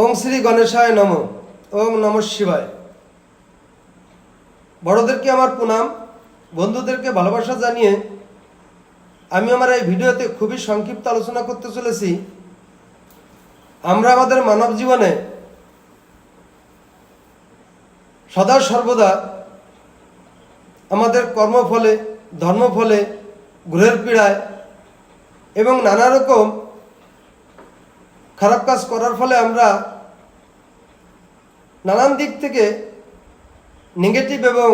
ওম শ্রী গণেশায় নম, ওম নম শিবায়। বড়দেরকে আমার প্রণাম, বন্ধুদেরকে ভালোবাসা জানিয়ে আমি আমার এই ভিডিওতে খুবই সংক্ষিপ্ত আলোচনা করতে চলেছি। আমরা আমাদের মানব জীবনে সদা সর্বদা আমাদের কর্মফলে, ধর্মফলে, গ্রহের পীড়ায় এবং নানা রকম খারাপ কাজ করার ফলে আমরা নানান দিক থেকে নেগেটিভ এবং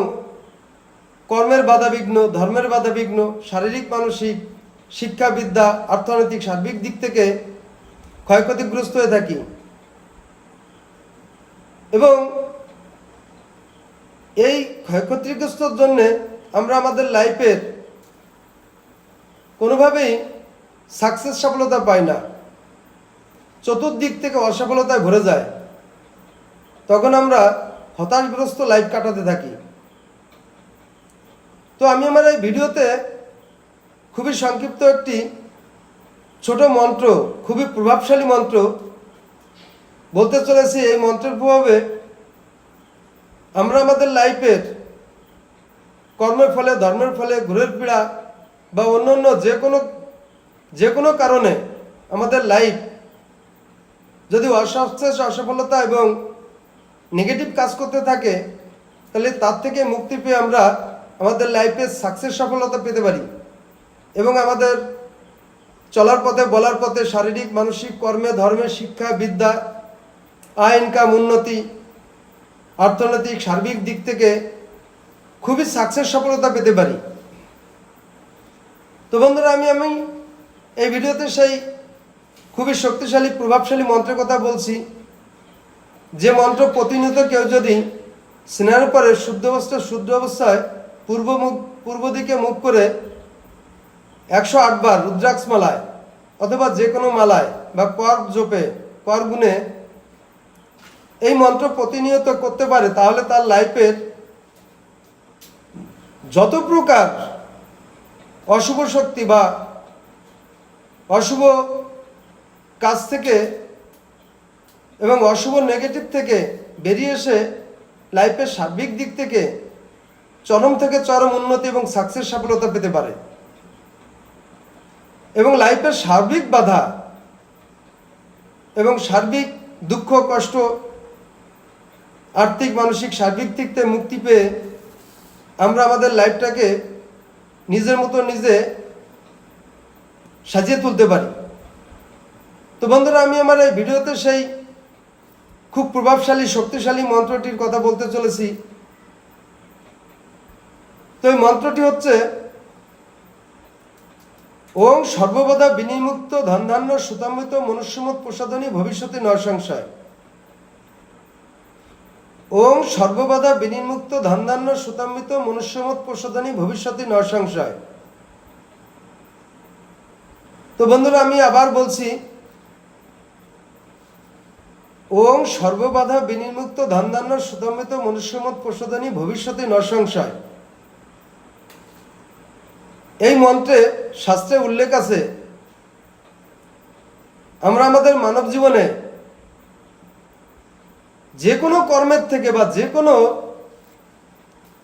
কর্মের বাধাবিঘ্ন, ধর্মের বাধাবিঘ্ন, শারীরিক, মানসিক, শিক্ষাবিদ্যা, অর্থনৈতিক, সার্বিক দিক থেকে ক্ষয়ক্ষতিগ্রস্ত হয়ে থাকি। এবং এই ক্ষয়ক্ষতিগ্রস্তর জন্যে আমরা আমাদের লাইফের কোনোভাবেই সাকসেস সফলতা পাই না। চতুর্দিক থেকে অসফলতায় ভরে যায়। তখন আমরা হতাশগ্রস্ত লাইফ কাটাতে থাকি। তো আমি আমার এই ভিডিওতে খুবই সংক্ষিপ্ত একটি ছোট মন্ত্র, খুবই প্রভাবশালী মন্ত্র বলতে চলেছি। এই মন্ত্রের প্রভাবে আমরা আমাদের লাইফের কর্মের ফলে, ধর্মের ফলে, ঘুরের পীড়া বা অন্য অন্য যে কোনো যে কোনো কারণে আমাদের লাইফ যদি অসাকসেস অসফলতা এবং নেগেটিভ কাজ করতে থাকে, তাহলে তার থেকে মুক্তি পেয়ে আমরা আমাদের লাইফে সাকসেস সফলতা পেতে পারি। এবং আমাদের চলার পথে, বলার পথে, শারীরিক, মানসিক, কর্মে, ধর্মে, শিক্ষা, বিদ্যা, আয় ইনকাম উন্নতি, অর্থনৈতিক, সার্বিক দিক থেকে খুবই সাকসেস সফলতা পেতে পারি। তো বন্ধুরা, আমি আমি এই ভিডিওতে সেই খুবই শক্তিশালী, প্রভাবশালী মন্ত্রের কথা বলছি। যে মন্ত্র প্রতিনিয়ত কেউ যদি স্নানের পরে শুদ্ধ অবস্থা, শুদ্ধ অবস্থায় পূর্ব মুখ, পূর্ব দিকে মুখ করে একশো আটবার রুদ্রাক্ষ মালায় অথবা যে কোনো মালায় বা কর জোপে, কর গুণে এই মন্ত্র প্রতিনিয়ত করতে পারে, তাহলে তার লাইফের যত প্রকার অশুভ শক্তি বা অশুভ কাজ থেকে এবং অশুভ নেগেটিভ থেকে বেরিয়ে এসে লাইফের সার্বিক দিক থেকে চরম থেকে চরম উন্নতি এবং সাকসেস সফলতা পেতে পারে। এবং লাইফের সার্বিক বাধা এবং সার্বিক দুঃখ, কষ্ট, আর্থিক, মানসিক, সার্বিক দিক থেকে মুক্তি পেয়ে আমরা আমাদের লাইফটাকে নিজের মতো নিজে সাজিয়ে তুলতে পারি। তো বন্ধুরা, আমি আমার এই ভিডিওতে সেই খুব প্রভাবশালী, শক্তিশালী মন্ত্রটির কথা বলতে চলেছি। তো এই মন্ত্রটি হচ্ছে, ওং সর্ববাধা বিনিমুক্ত ধনধান্য সুতামৃত মনুষ্যমত প্রসাদনী ভবিষ্যতে নরসংশয়। ওং সর্ববাধা বিনিমুক্ত ধনধান্য সুতামৃত মনুষ্যমত প্রসাদনী ভবিষ্যতে নরসংশয়। তো বন্ধুরা, আমি আবার বলছি ওং সর্ববাধা বিনির্মুক্ত ধনধান্য সুতমিত মনুষ্যমত প্রসাদনী ভবিষ্যতে নসংশয় এই মন্ত্রে শাস্ত্রে উল্লেখ আছে, আমরা আমাদের মানব জীবনে যে কোনো কর্মের থেকে বা যে কোনো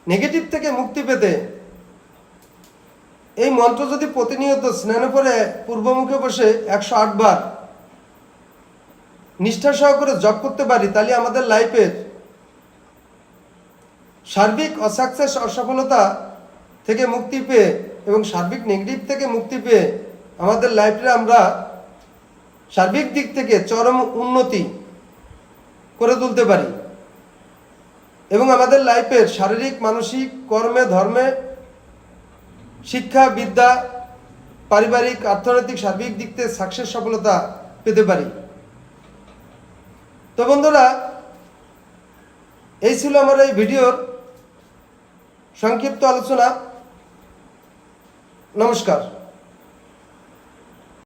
নেগেটিভ থেকে মুক্তি পেতে এই মন্ত্র যদি প্রতিনিয়ত স্নান করে পূর্বমুখে বসে একশো আট বার নিষ্ঠা সহকারে জব করতে পারি, তাহলে আমাদের লাইফের সার্বিক অসাকসেস, অসফলতা থেকে মুক্তি পেয়ে এবং সার্বিক নেগেটিভ থেকে মুক্তি পেয়ে আমাদের লাইফে আমরা সার্বিক দিক থেকে চরম উন্নতি করে তুলতে পারি। এবং আমাদের লাইফের শারীরিক, মানসিক, কর্মে, ধর্মে, শিক্ষা, বিদ্যা, পারিবারিক অর্থনৈতিক সার্বিক দিক থেকে সাকসেস সফলতা পেতে পারি। তো বন্ধুরা এই ছিল আমার এই ভিডিওর সংক্ষিপ্ত আলোচনা। নমস্কার।